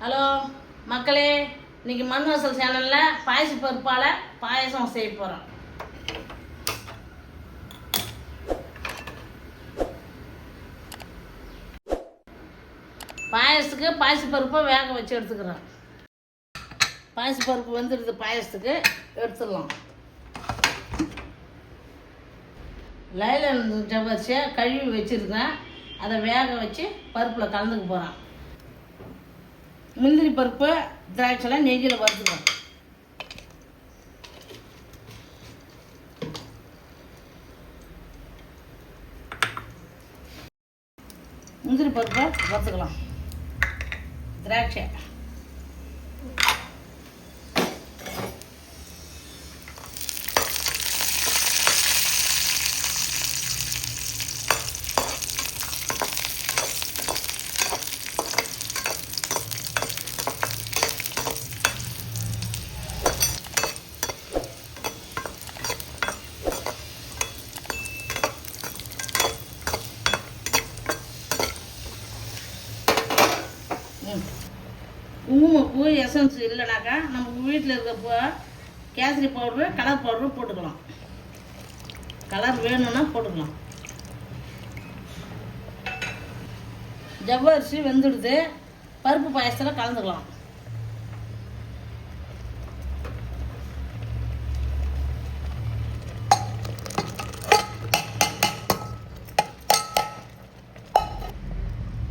Hello மக்களே இன்னைக்கு மண் வாசல் சேனலில் பாயச பருப்பால் பாயசம் செய்ய போகிறோம் பாயசத்துக்கு பாயச பருப்பை வேக வச்சு எடுத்துக்கிறோம். பாயச பருப்பு வந்துடுது பாயசத்துக்கு எடுத்துடலாம். லைலன் ஜவ்வரிசியை கழுவி வச்சுருக்கேன். அதை வேக வச்சு பருப்பில் கலந்துக்க போகிறேன் முந்திரி பருப்பு திராட்சைலாம் நெய்யில் வறுத்துக்கலாம் முந்திரி பருப்பை வறுத்துக்கலாம். திராட்சை. குங்குமப்பூ எசன்ஸ் இல்லைனாக்கா நம்ம வீட்டில் இருக்கப்போ கேசரி பவுடரு கலர் பவுடரு போட்டுக்கலாம். கலர் வேணும்னா போட்டுக்கலாம். ஜவ்வரிசி வெந்துடுது. பருப்பு பாயசத்தில் கலந்துக்கலாம்.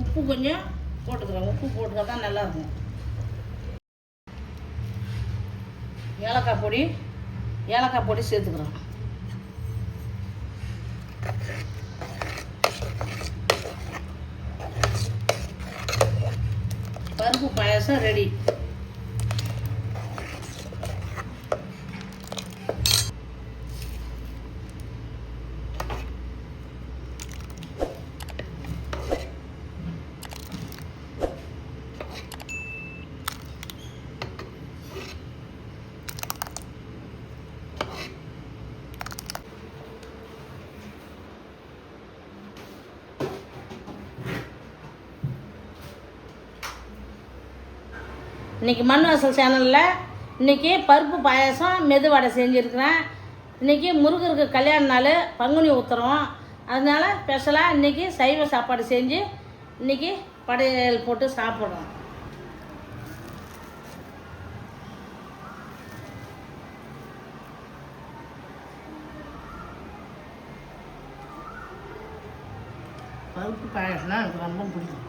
உப்பு கொஞ்சம் போட்டுக்கிறோம் உப்பு போட்டுக்க தான் ஏலக்காய் பொடி ஏலக்காய் பொடி சேர்த்துக்கிறோம். பருப்பு பாயாசம் ரெடி இன்றைக்கி மண் வாசல் சேனலில் இன்னைக்கு பருப்பு பாயாசம் மெதுவடை செஞ்சுருக்கிறேன். இன்றைக்கி முருகருக்கு கல்யாண நாள் பங்குனி ஊத்துறோம் அதனால ஸ்பெஷலாக இன்னைக்கு சைவ சாப்பாடு செஞ்சு இன்றைக்கி படையல் போட்டு சாப்பிட்றோம் பருப்பு பாயாசம்னா எனக்கு ரொம்ப பிடிக்கும்.